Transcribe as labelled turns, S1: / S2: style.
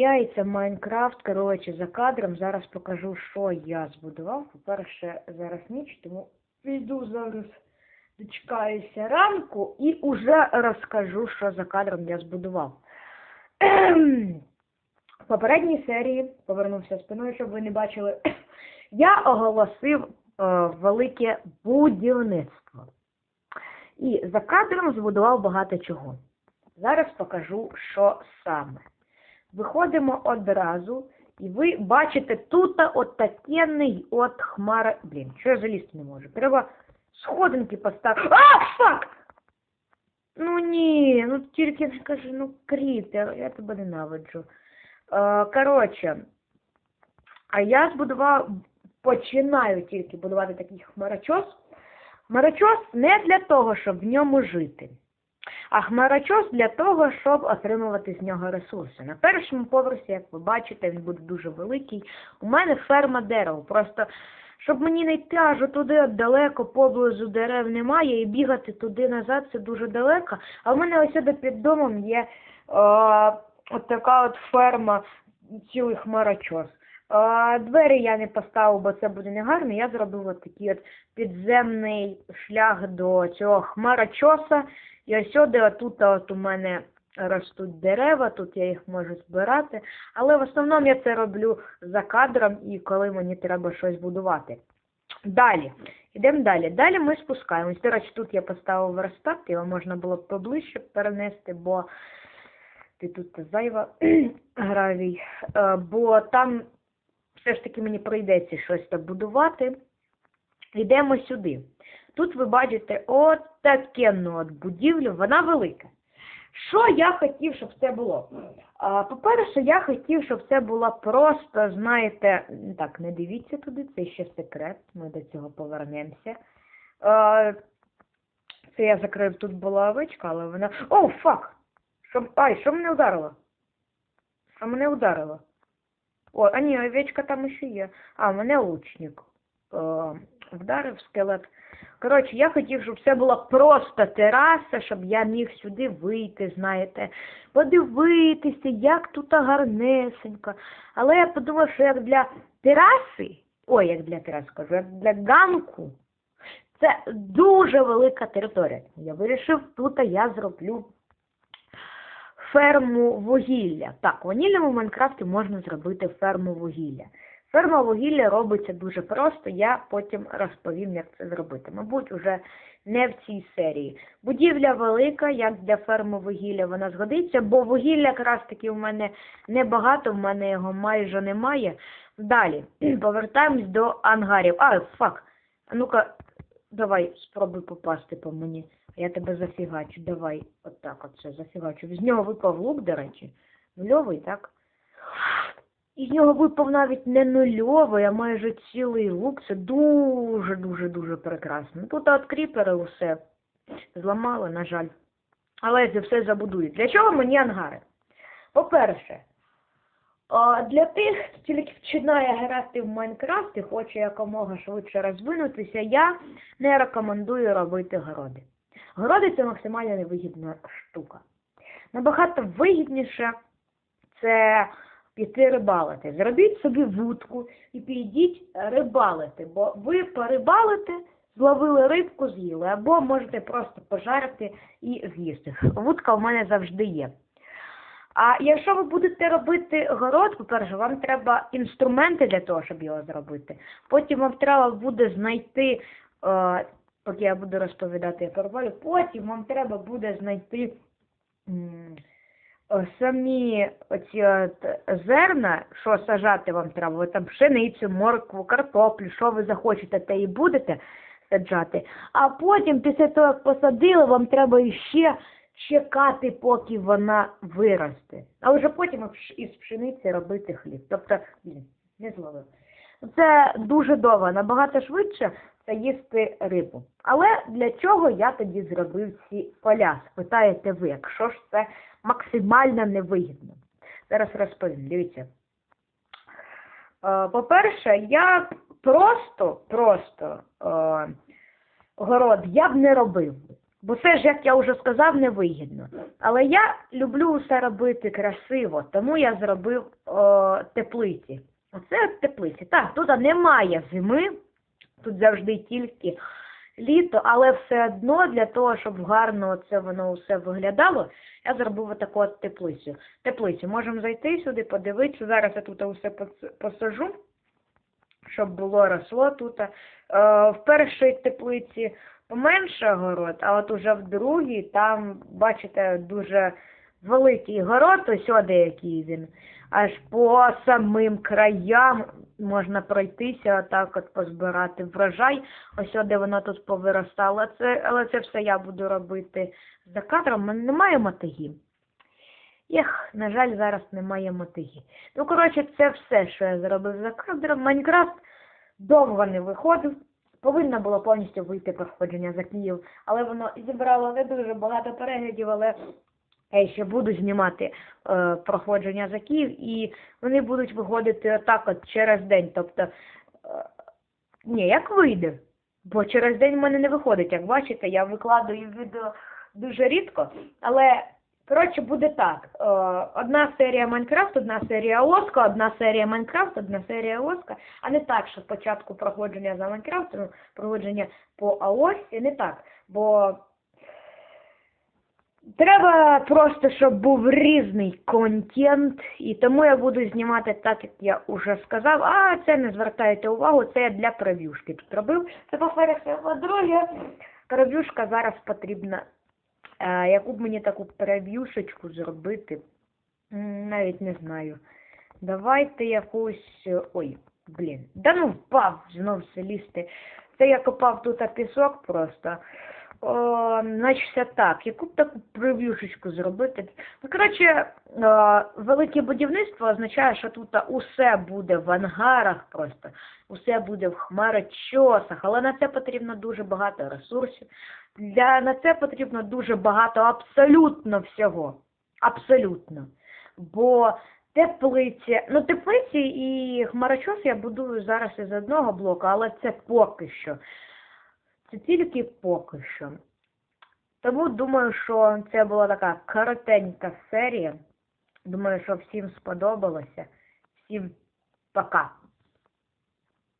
S1: яйця, Майнкрафт, коротше, за кадром. Зараз покажу, що я збудував. По-перше, зараз ніч, тому піду зараз дочекаюся ранку і уже розкажу, що за кадром я збудував. В попередній серії повернувся спиною, щоб ви не бачили. Я оголосив е, велике будівництво. І за кадром збудував багато чого. Зараз покажу, що саме. Виходимо одразу, і ви бачите тут отакенний от хмара. Блін, що я залізти не можу? Треба сходинки поставити. А, фак! Ну ні, ну тільки не кажи, ну кріпер, я тебе ненавиджу. Е, коротше, а я збудував, починаю тільки будувати такий хмарочос. Хмарочос не для того, щоб в ньому жити, а хмарочос для того, щоб отримувати з нього ресурси. На першому поверсі, як ви бачите, він буде дуже великий. У мене ферма дерев. Просто щоб мені не йти аж туди далеко, поблизу дерев немає, і бігати туди назад це дуже далеко. А в мене ось сюди під домом є е, от така от ферма, цілий хмарочос. А, двері я не поставив, бо це буде негарно. Я зробив от такий от підземний шлях до цього хмарочоса. Ось сюди, отут от у мене ростуть дерева, тут я їх можу збирати. Але в основному я це роблю за кадром і коли мені треба щось будувати. Далі. Йдемо далі. Далі ми спускаємось. До речі, тут я поставив верстат, його можна було б поближче перенести, бо ти тут зайва гравій. Е, Бо там все ж таки мені прийдеться щось так будувати. Йдемо сюди. Тут ви бачите от такенну от будівлю, вона велика. Що я хотів, щоб це було? По-перше, я хотів, щоб це було просто, знаєте, так, не дивіться туди, це ще секрет, ми до цього повернемося. Це я закрив, тут була овечка, але вона. О, фак! Що... Ай, що мене ударило? Що мене ударило? О, а ні, овечка там ще є. А, мене лучник вдарив скелет. Коротше, я хотів, щоб це була просто тераса, щоб я міг сюди вийти, знаєте, подивитися, як тут гарнесенько. Але я подумав, що як для тераси, ой, як для тераси кажу, як для ганку, це дуже велика територія. Я вирішив, тут я зроблю ферму вугілля. Так, в ванільному Майнкрафті можна зробити ферму вугілля. Ферма вугілля робиться дуже просто, я потім розповім, як це зробити. Мабуть, уже не в цій серії. Будівля велика, як для ферми вугілля вона згодиться, бо вугілля якраз таки в мене небагато, в мене його майже немає. Далі, повертаємось до ангарів. А, фак. А ну-ка, давай спробуй попасти по мені. Я тебе зафігачу. Давай, отак от це зафігачу. З нього випав лук, до речі. Нульовий, так? І з нього випав навіть не нульовий, а майже цілий лук. Це дуже-дуже-дуже прекрасно. Тут от кріпери усе зламали, на жаль. Але це все забудують. Для чого мені ангари? По-перше, для тих, хто тільки починає грати в Майнкрафт і хоче якомога швидше розвинутися, я не рекомендую робити городи. Городи це максимально невигідна штука. Набагато вигідніше це піти рибалити. Зробіть собі вудку і підіть рибалити, бо ви порибалите, зловили рибку, з'їли, або можете просто пожарити і з'їсти. Вудка в мене завжди є. А якщо ви будете робити город, по-перше, вам треба інструменти для того, щоб його зробити. Потім вам треба буде знайти, е, поки я буду розповідати, як рибалю, потім вам треба буде знайти м, е, самі оці от зерна, що сажати вам треба, ви там пшеницю, моркву, картоплю, що ви захочете, те і будете саджати. А потім, після того, як посадили, вам треба іще чекати, поки вона виросте. А вже потім із пшениці робити хліб. Тобто, не зловив. Це дуже довго, набагато швидше це їсти рибу. Але для чого я тоді зробив ці поля? Спитаєте ви, якщо ж це максимально невигідно. Зараз розповім, дивіться. Е, По-перше, я просто, просто е, город я б не робив. Бо це ж, як я вже сказав, невигідно. Але я люблю усе робити красиво, тому я зробив о, теплиці. Оце теплиці. Так, тут немає зими, тут завжди тільки літо, але все одно для того, щоб гарно це воно все виглядало, я зробив отаку от теплицю. Теплицю. Можемо зайти сюди, подивитися. Зараз я тут усе пос- посажу, щоб було росло тут. Е, в першій теплиці поменше город, а от уже в другій там, бачите, дуже великий город, ось сюди який він. Аж по самим краям можна пройтися, отак от позбирати врожай. Ось де воно тут повиростало. Це, але це все я буду робити за кадром. У мене немає мотиги. Ех, на жаль, зараз немає мотиги. Ну, коротше, це все, що я зробив за кадром. Майнкрафт довго не виходив. Повинно було повністю вийти проходження за Київ, але воно зібрало не дуже багато переглядів, але я ще буду знімати е, проходження за Київ, і вони будуть виходити отак от через день. Тобто, е, ні, як вийде. Бо через день в мене не виходить. Як бачите, я викладаю відео дуже рідко, але коротше буде так. Е, одна серія Майнкрафт, одна серія Оска, одна серія Майнкрафт, одна серія Оска, а не так, що спочатку проходження за Майнкрафтом, проходження по Аосі, не так. Бо Треба просто, щоб був різний контент, і тому я буду знімати так, як я вже сказав. А це не звертайте увагу, це я для прев'юшки тут робив. Це по-перше, по-друге, прев'юшка зараз потрібна. Е, яку б мені таку прев'юшечку зробити? Навіть не знаю. Давайте якусь. е, Ой, блін. Да ну впав знов все лізти. Це я копав тут пісок просто. О, значить, так, яку б таку прев'юшечку зробити? Ну, коротше, е, велике будівництво означає, що тут усе буде в ангарах просто, усе буде в хмарочосах, але на це потрібно дуже багато ресурсів. Для, на це потрібно дуже багато абсолютно всього. Абсолютно. Бо теплиці, ну теплиці і хмарочос я будую зараз із одного блоку, але це поки що. Це тільки поки що. Тому думаю, що це була така коротенька серія. Думаю, що всім сподобалося. Всім пока.